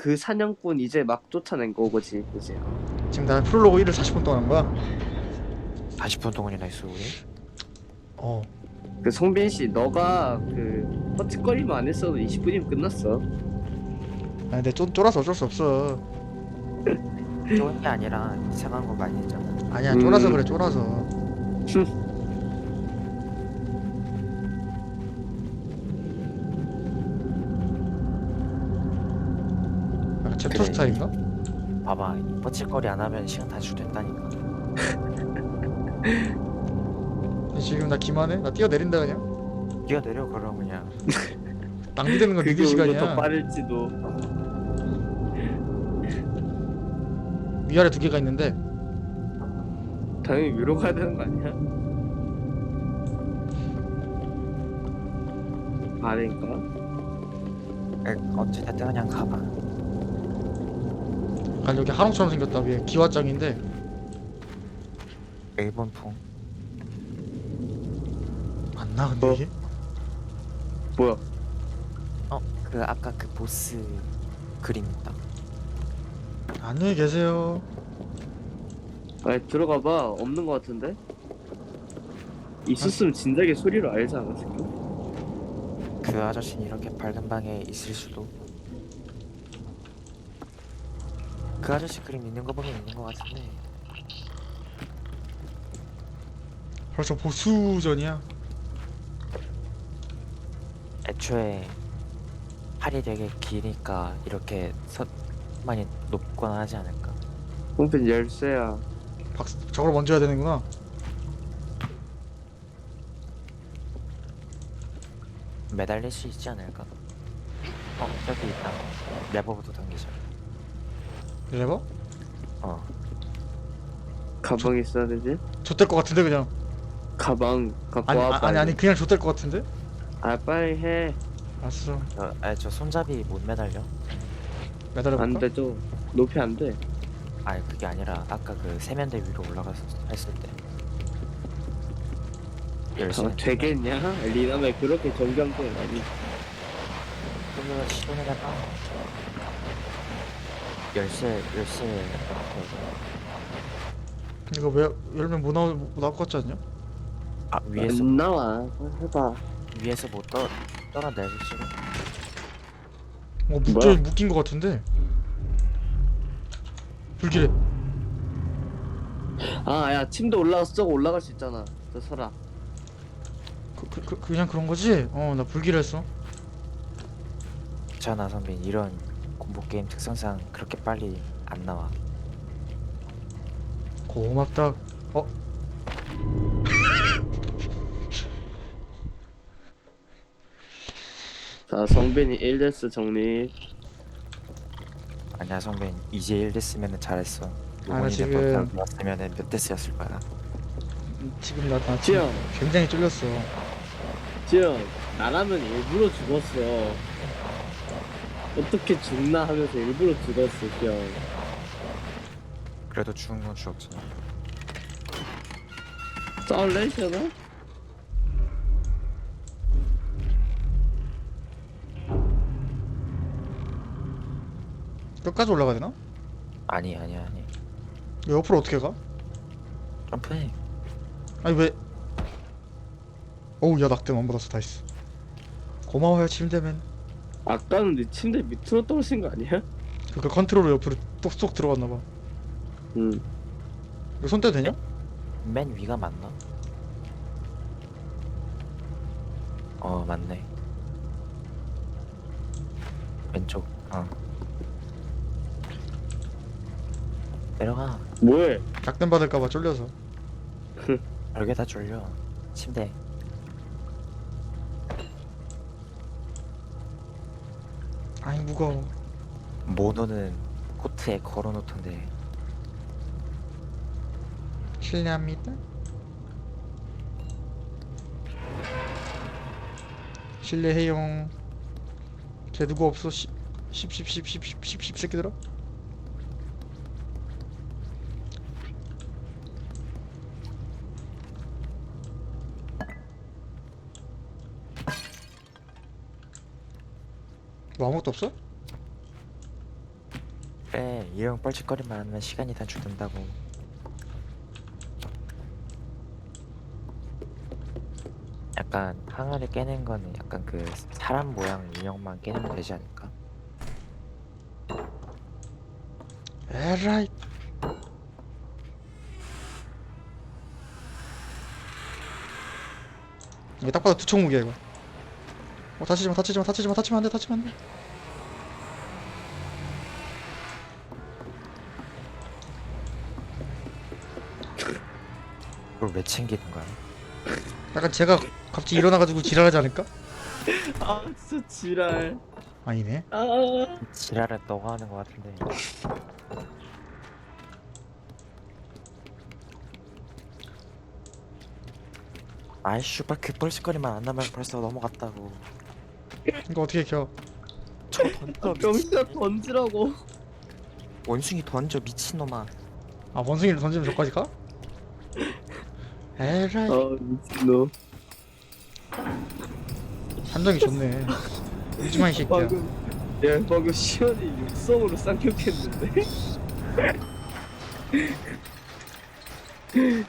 그 사냥꾼 이제 막 쫓아낸 거지? 이제 지금 나 프롤로그 1을 40분 동안 한 거야. 40분 동안이나 있어 우리? 어. 그 송빈 씨 너가 그 허짓거리만 안 했어도 20분이면 끝났어. 아니 근데 쫄, 쫄아서 어쩔 수 없어. 좋은 게 아니라 이상한 거 많이 했잖아. 아니야 쫄아서 음. 그래 쫄아서 챕터 그래. 스타일인가? 봐봐 뻗칠거리 안 하면 시간 단축된다니까 지금 나 기만해? 나 뛰어내린다 그냥 뛰어내려 그럼 그냥 낭비되는 건 그게 니들 오히려 더 시간이야 빠를지도 위아래 두 개가 있는데 당연히 위로 가야 되는 거 아니야? 에, 어찌됐든 그냥 가봐 아니 여기 하롱처럼 생겼다 위에 기와장인데 일본 풍 맞나 근데 어? 이게? 뭐야 어? 그 아까 그 보스 그림 있다 안녕히 계세요 아니 들어가봐 없는 거 같은데? 있었으면 진작에 소리로 알지 않았을까? 그 아저씨는 이렇게 밝은 방에 있을 수도 그 아저씨 그림 있는 거 보면 있는 거 같은데. 벌써 보수전이야? 애초에 팔이 되게 기니까 이렇게 서 많이 높거나 하지 않을까? 홍빈 열쇠야. 박 저걸 먼저 해야 되는구나. 매달릴 수 있지 않을까? 어 저기 있다. 레버부터 당기자 레버? 어 가방 있어야 되지? 좆될 것 같은데 그냥 가방 갖고 아니 와 아, 아니 빨리. 아니 그냥 좆될 것 같은데? 아 빨리 해 알았어 저, 아, 저 손잡이 못 매달려? 매달려볼까? 안돼 좀 높이 안 돼 아니 그게 아니라 아까 그 세면대 위로 올라가서 했을 때 열쇠 아, 되겠냐? 리남에 그렇게 정경된 아니 그거 시원해달라 열쇠 열쇠 이거 왜 열면 못 나올 못 나올 것 같지 않냐? 아 위에서 안 나와. 해봐. 위에서 못 떠, 떠나내지 지금 어 묶여 뭐야? 묶인 것 같은데? 불길해. 아야 침대 올라가서 저거 올라갈 수 있잖아. 저 설아. 그, 그, 그, 그냥 그런 거지? 어 나 불길했어. 전하 선배님. 이런 공포 게임 특성상 그렇게 빨리 안 나와. 고맙다. 어? 자 성빈이 1데스 정리. 아니야 선배님 이제 1 됐으면 잘했어. 아, 나 요번이 지금- 나왔으면 몇 대스였을 거야? 지금 나, 나 지금 지영 굉장히 쫄렸어. 지영 나라면 일부러 죽었어 어떻게 죽나 하면서 일부러 죽었어 지영 그래도 죽은 건 죽었잖아. 지영아? 끝까지 올라가야 되나? 아니 아니 아니. 이거 옆으로 어떻게 가? 점프해. 아니 왜? 어우 야 낙대 안 받았어. 다이스. 고마워요 침대맨 아까는 네 침대 밑으로 떨어진 거 아니야? 그니까 컨트롤러 옆으로 쏙쏙 들어갔나 봐. 응 이거 손 떼도 되냐? 맨 위가 맞나? 어 맞네. 왼쪽. 어. 내려가. 뭐해? 낙댐 받을까 봐 쫄려서. 별게 다 졸려. 침대 무거워 모노는 코트에 걸어놓던데 실례합니다 실례해용 쟤 누구 없어 10 10 10 10 10 10 10 10 새끼들아 뭐 아무것도 없어? 그래 이형 뻘짓거리만 하면 시간이 단축된다고 약간 항아리 깨는 거는 약간 그 사람 모양 인형만 깨면 되지 않을까? 에라이 이게 딱 봐도 두총 무기야 이거 어 다치지 마 다치지 마 다치지 마 다치면 안 돼 다치면 안 돼. 그걸 왜 챙기는 거야? 약간 제가 갑자기 일어나가지고 지랄하지 않을까? 아 진짜 지랄. 아니네. 아. 지랄은 너가 하는 거 같은데. 아이 슈발 그 뻘짓거리만 안 나면 벌써 넘어갔다고 이거 어떻게 켜? 저 던져 병신아 미친 던지라고. 원숭이 던져 미친놈아. 아 원숭이를 던지면 저까지 가? 에라이. 아 미친놈. 한정이 좋네. 요즘만 이 새끼야. 방금 야 방금 시연이 육성으로 쌍욕했는데.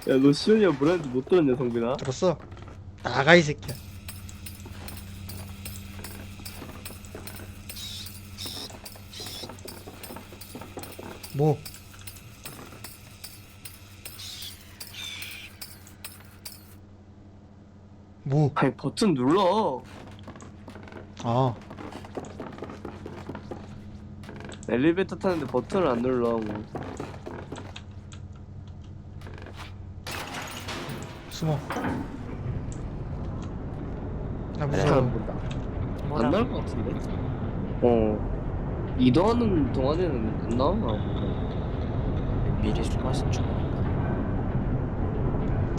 야 너 시연이가 뭐라는지 못 들었냐 성빈아? 들었어? 나가 이 새끼야 뭐? 뭐? 아니 버튼 눌러 아 엘리베이터 타는데 버튼을 안 눌러 뭐. 숨어 나잘 무서워 안 나올 것 같은데? 어 이동하는 동안에는 안 나와 미리 숨어서 죽으니까.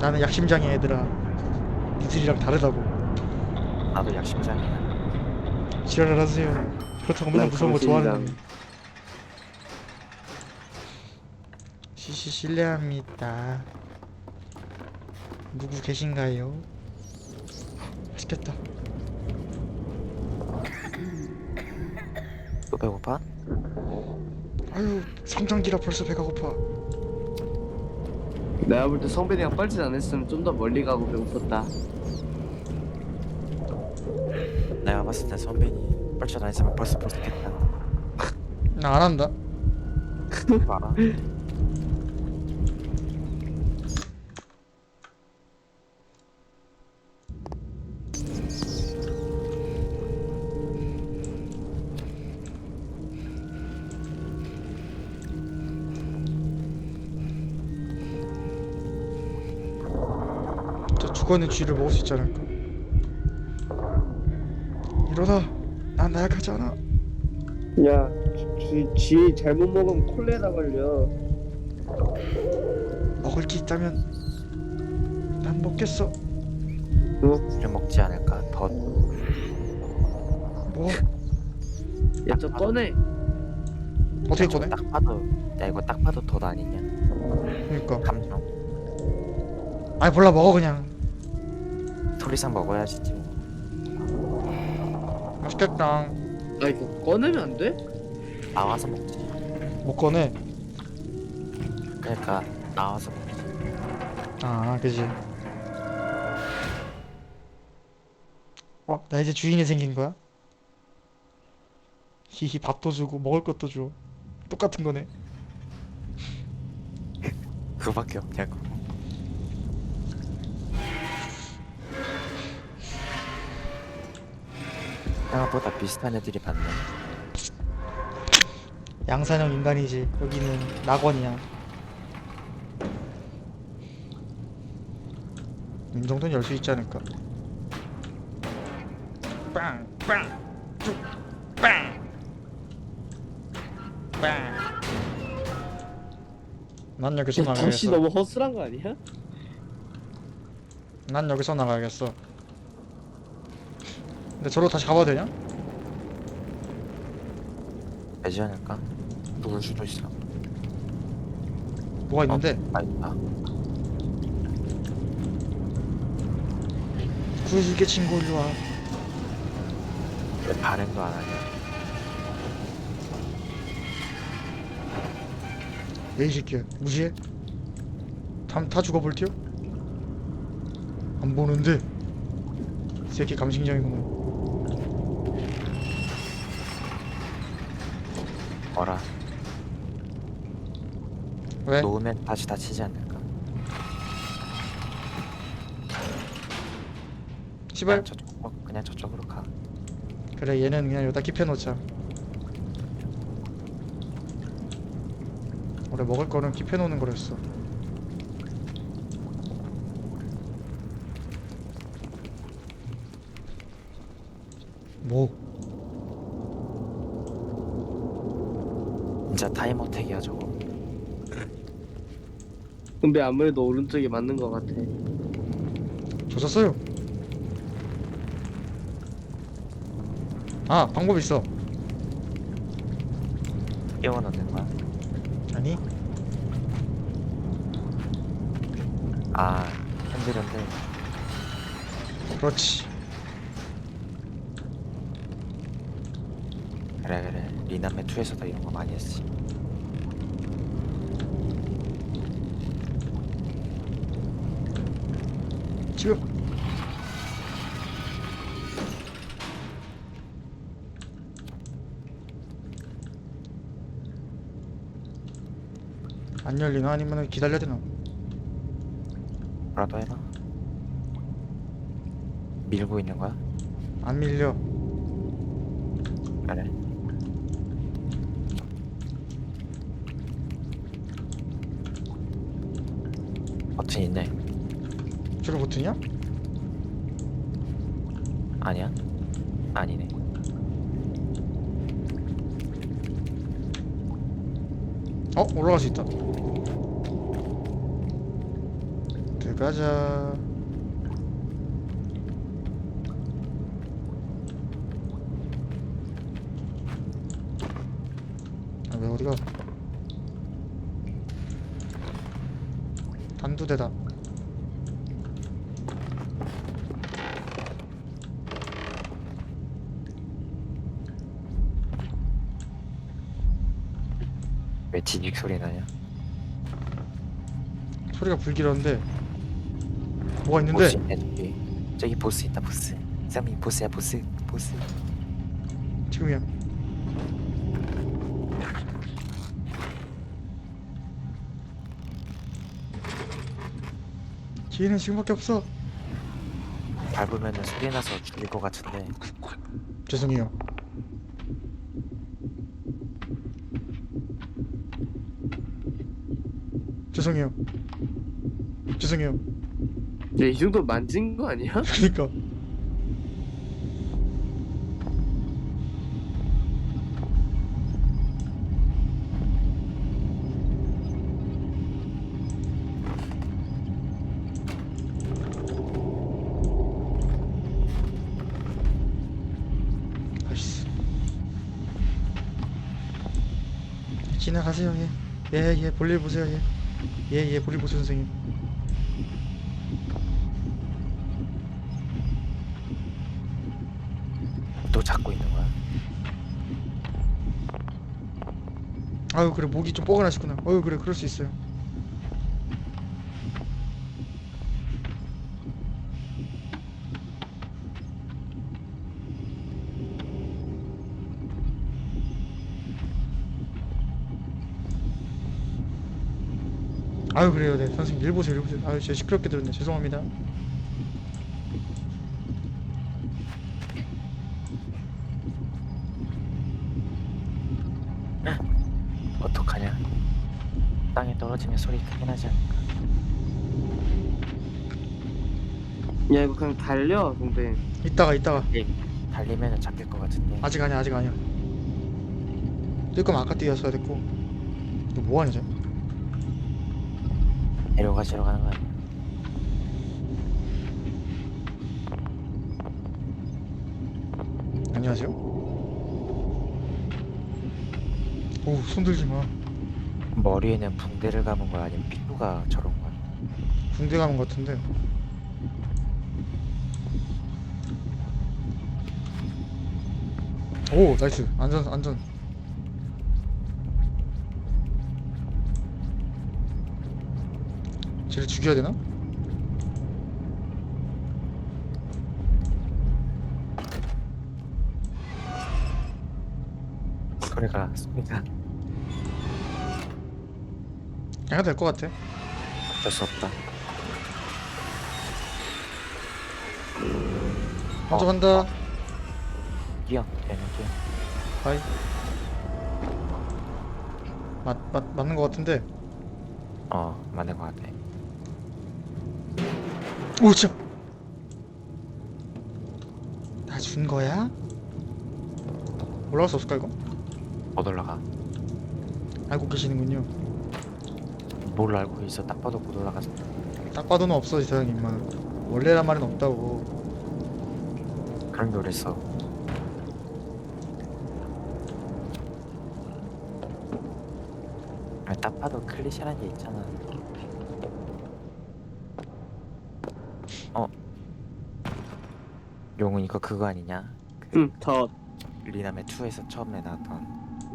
나는 약심장애 얘들아. 니들이랑 다르다고. 나도 약심장이야 지랄을 하세요. 그렇다고 맨날 무서운 거 좋아하는 놈이 시시 실례합니다. 누구 계신가요? 맛있겠다. 또 배고파? 아유 성장기라 벌써 배가 고파. 내가 볼 때 성빈이가 빨리 안 했으면 좀 더 멀리 가고 배고팠다. 내가 봤을 때 선배니 뻘짓 안 했으면 벌써 벌써 겠다. 나 안 한다. 알아? 저 죽어있는 쥐를 먹을 수 있지 않을까 일어나 난 나약하지 않아 야, 쥐, 쥐 잘못 먹으면 콜레라 걸려. 먹을 게 있다면 난 먹겠어 우리 먹지 않을까? 더 뭐 야, 저 꺼내. 어떻게 저거 꺼내? 딱 봐도 야 이거 딱 봐도 덧 아니냐? 그니까 감정 아니 몰라 먹어 그냥 토리상 먹어야지 뭐. 맛있겠다 아, 이거 꺼내면 안 돼? 나와서 먹지 못 꺼내 그러니까 나와서 먹지 아 그지 어? 나 이제 주인이 생긴 거야? 히히 밥도 주고 먹을 것도 줘 똑같은 거네 그거밖에 없냐고 생각보다 비슷한 애들이 많네. 양산형 인간이지. 여기는 낙원이야. 이 정도는 열 수 있지 않을까? 빵 빵 쭉 빵 빵 난 여기서 다시 나가야겠어. 너무 허술한 거 아니야? 난 여기서 나가야겠어 근데 저로 다시 가봐도 되냐? 되지 않을까? 누굴 수도 있어 뭐가 있는데 아 있다 구해줄게 친구 일로 와왜 발행도 안 하냐 에이 새끼야 무시해? 다, 다 죽어볼티요? 안 보는데 이 새끼 감식량이구만 어라. 왜? 놓으면 다시 다치지 않을까? 시발. 그냥 저쪽 어, 그냥 저쪽으로 가. 그래 얘는 그냥 여기다 킵해놓자. 원래 먹을 거는 킵해놓는 거랬어. 뭐? 진짜 타이머 택이야 저거. 근데 아무래도 오른쪽이 맞는 것 같아. 조졌어요. 아 방법 있어. 끼워 넣는 거야? 아니? 아 핸들 핸들 그렇지 그래 그래. 리남의 2에서도 이런 거 많이 했지 지금 안 열리나? 아니면 기다려야 되나? 뭐라도 해라 밀고 있는 거야? 안 밀려 그래 버튼 있네 저게 버튼이야? 아니야? 아니네 어? 올라갈 수 있다. 들어가자. 아 왜 어디가? 단두대다 왜 지직 소리 나냐? 소리가 불길한데 뭐가 있는데? 보스 있네 저기. 저기 보스 있다 보스. 쌈이 보스야 보스. 보스. 지금이야. 기회는 지금밖에 없어. 밟으면은 소리 나서 죽일 것 같은데. 죄송해요 죄송해요. 죄송해요. 야, 이 정도 만진 거 아니야? 그니까. 아이씨. 지나가세요 예 예 예 볼일 보세요 예 예예 볼일 보세요 선생님. 또 잡고 있는 거야? 아유 그래 목이 좀 뻐근하시구나. 아유 그래 그럴 수 있어요 아유 그래요. 네 선생님 일 보세요 일 보세요 아유 제가 시끄럽게 들었네. 죄송합니다. 어떡하냐? 땅에 떨어지면 소리 크게 나지 않을까? 야, 이거 그냥 달려, 근데. 이따가 이따가. 달리면은 잡힐 것 같은데. 아직 아니야 아직 아니야. 뛸 거면 아까 뛰었어야 됐고. 너 뭐하냐 쟤 내려가시러 가는 거 아니야 안녕하세요. 오 손들지 마. 머리에는 붕대를 감은 거야? 아니면 피부가 저런 거야? 군대 가는 것 같은데. 오 나이스. 안전 안전 쟤를 죽여야 되나? 소리가 소리가 해야 될것 같아 어쩔 수 없다. 먼저 어, 간다 뛰어, 얘는 뛰어. 바이 맞, 맞, 맞는 것 같은데 어, 맞는 것 같아. 오 진짜 나준 거야? 올라갈 수 없을까 이거? 못 올라가. 알고 계시는군요 뭘 알고 있어? 딱 봐도 못 올라가서. 딱 봐도는 없어 이 세상에 임마 원래란 말은 없다고 그런 게 어딨어. 아니, 딱 봐도 클리셰란 게 있잖아. 어. 용은 이거 그거 아니냐? 응, 더. 리남의 2에서 처음에 나왔던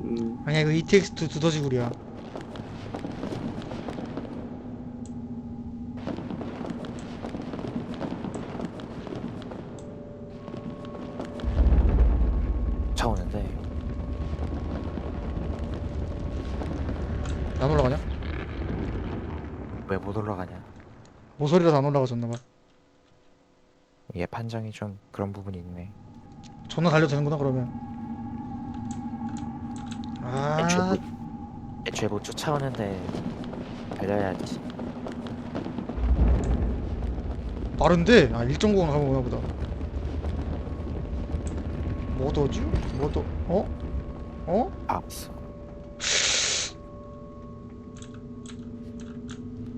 음, 아니야 이거 ETX2 두더지구리야 차 오는데 안 올라가냐? 왜 못 올라가냐? 모서리라서 안 올라가졌나봐 얘 판정이 좀 그런 부분이 있네. 존나 달려도 되는구나 그러면 아 애초에 못, 애초에 못 쫓아오는데 달려야지. 빠른데? 아 1.9가 가면 오나 보다 뭐더지? 뭐더 어? 어? 봤어.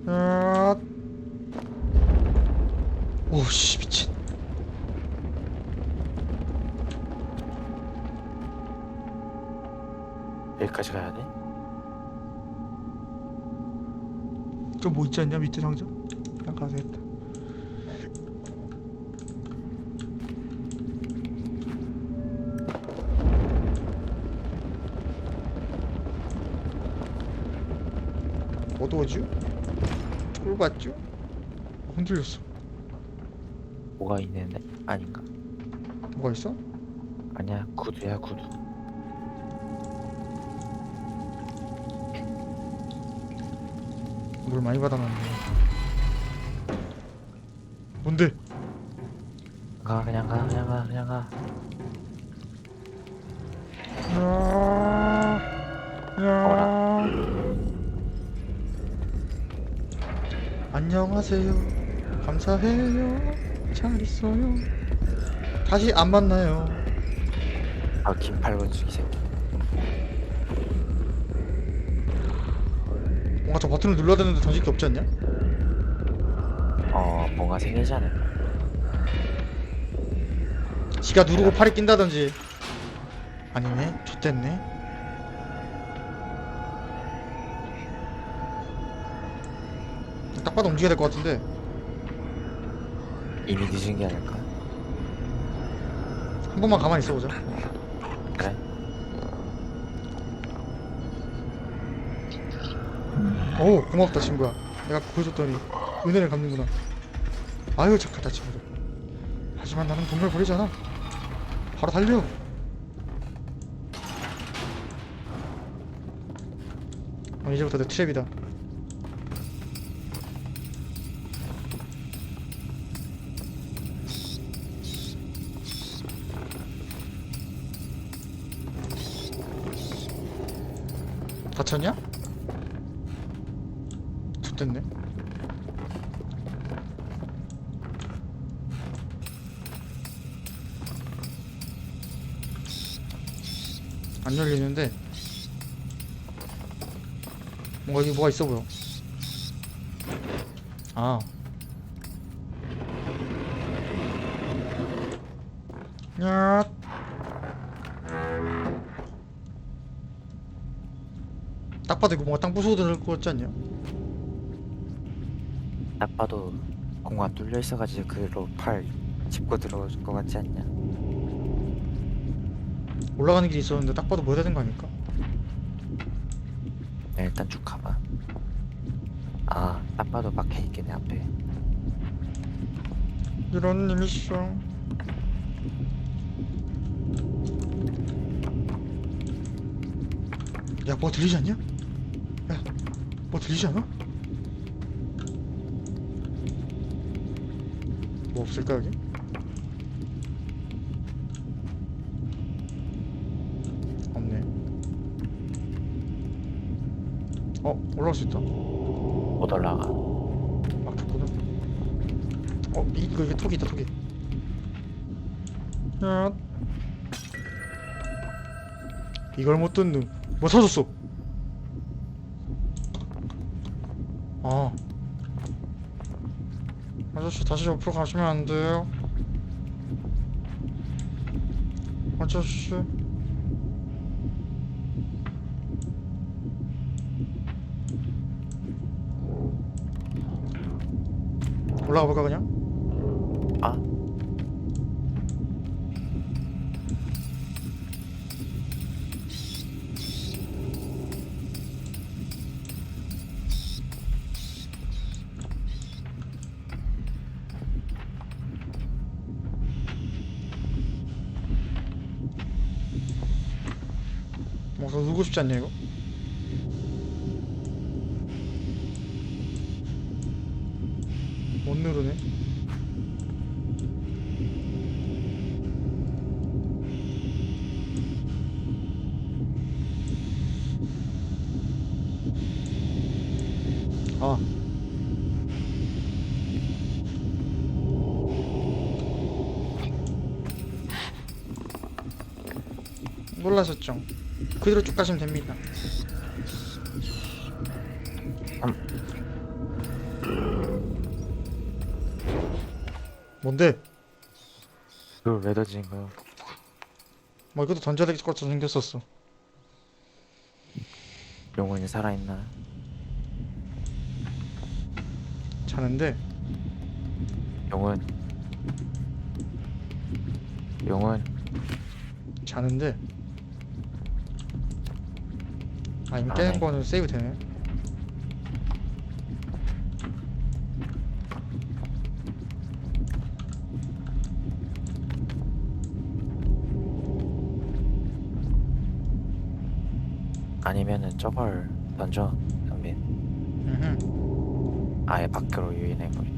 아... 오씨 미친 여기까지 가야 돼? 저 뭐 있지 않냐 밑에 상자? 그냥 가야 되겠다 어두워지요? 쫄봤죠? 흔들렸어 뭐가 있는데? 아닌가? 뭐가 있어? 아니야 구두야 구두. 물 많이 받아놨네 뭔데? 가 그냥 가 그냥 가 그냥 가. 야, 야. 안녕하세요. 감사해요. 잘 있어요. 다시 안 만나요. 아 김팔건숙이 새끼. 뭔가 저 버튼을 눌러야 되는데 던질 게 없지 않냐? 어 뭔가 생기지 않을까? 지가 누르고 팔이 낀다든지. 아니네. 좋댔네. 딱 봐도 움직여야 될 것 같은데. 이미 늦은 게 아닐까? 한 번만 가만히 있어보자. 오 고맙다 친구야. 내가 보여줬더니 은혜를 갚는구나. 아유 착하다 친구들. 하지만 나는 동물 버리지 않아. 바로 달려. 어, 이제부터 내 트랩이다 열리는데 뭔가 여기 뭐가 있어 보여 아 야. 딱 봐도 이거 뭔가 땅 부수고 들을 것 같지 않냐? 딱 봐도 공간 뚫려 있어가지고 그로 팔 짚고 들어올 것 같지 않냐? 올라가는 길이 있었는데 딱 봐도 뭐 해야 되는 거 아닐까? 야, 일단 쭉 가봐. 아, 딱 봐도 박혀 있겠네 앞에. 이런 일 있어 야 뭐 들리지 않냐? 야 뭐 들리지 않아? 뭐 없을까 여기? 없네 어 올라올 수 있다. 못 올라가. 막혔구나. 어 이- 이거 이게 톡이 있다 톡이. 야 이걸 못 듣는 뭐 사줬어. 아. 아저씨 다시 옆으로 가시면 안 돼요? 아저씨 올라가 볼까 그냥? 아, 뭔가 누고 싶지 않냐 이거? 못 누르네 아 놀라셨죠? 그대로 쭉 가시면 됩니다. 뭔데? 그걸 왜 던진 거야? 뭐 이것도 던져야 될 것처럼 생겼었어. 영혼이 살아있나? 자는데 영혼. 영혼. 자는데 아 이미 아, 깨는 네. 거는 세이브 되네. 아니면은 저걸 던져. 음흠. 아예 밖으로 유인해 버리게.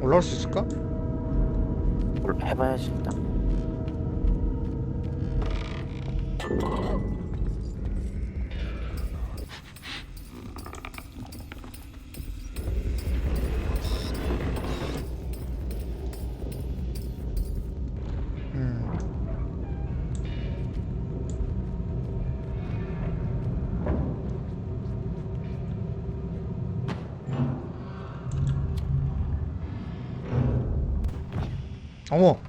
올라올 수 있을까? 뭘 해봐야지 일단. 어머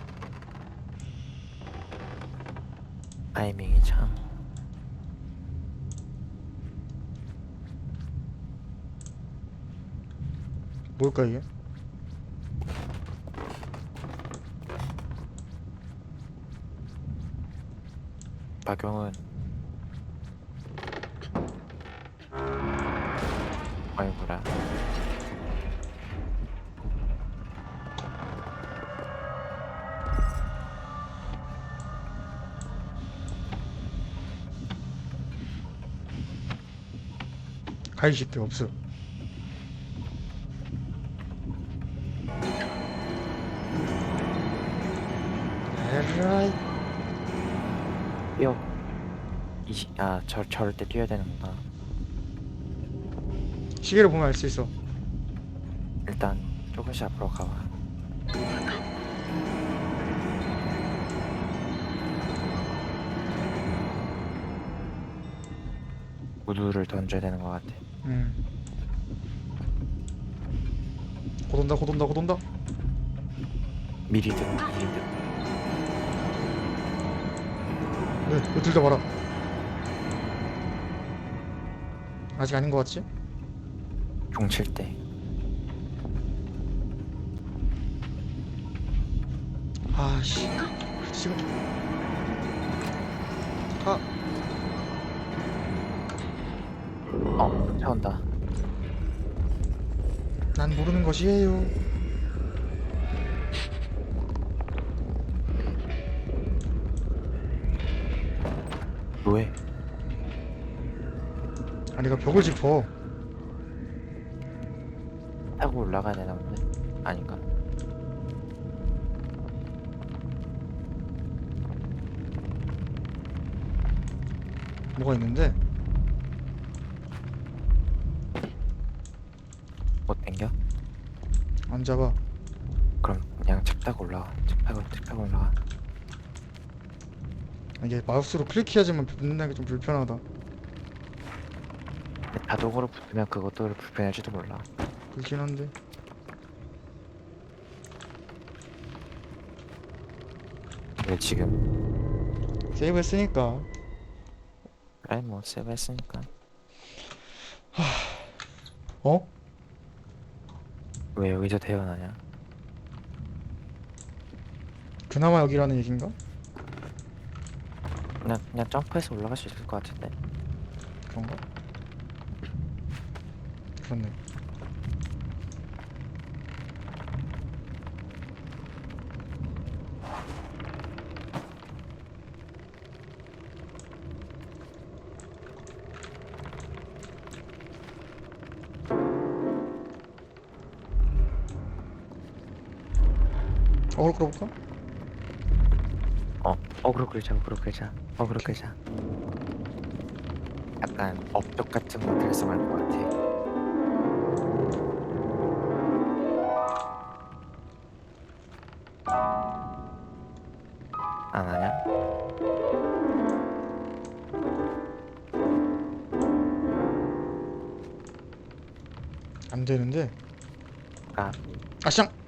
타이밍이 참. 뭘까 이게? 박용은 아이고라 가이식도 없어. 이시 아저 저럴 때 뛰어야 되는구나 시계를 보면 알 수 있어. 일단 조금씩 앞으로 가봐 우두를 던져야 되는 것 같아 음. 곧 온다, 곧 온다, 곧 온다. 미리 들 미리 들 왜, 왜 들다 봐라. 아직 아닌 것 같지? 종칠 때. 아씨 지금 가 어, 차 온다. 난 모르는 것이에요. 왜? 아 내가 벽을 짚어. 타고 올라가야 되나 본데? 아닌가? 뭐가 있는데? 못 당겨? 안 잡아. 그럼 그냥 차 타고 올라가. 차 타고 차 타고 올라가. 아, 이게 마우스로 클릭해야지만 붙는 게 좀 불편하다. 자동으로 붙으면 그것도 불편할지도 몰라. 그렇긴 한데. 근데 지금 세이브 했으니까. 그래 뭐 세브 했으니까 어? 왜 여기서 태어나냐? 그나마 여기라는 얘긴가? 그냥 그냥 점프해서 올라갈 수 있을 것 같은데. 그런가? 그렇네. 어그로 끌어볼까? 어, 어그로 끌자, 어그로 끌자, 어그로 끌자. 약간 업적 같은 거 달성할 것 같아. 안 되는데. 아, 아쌍!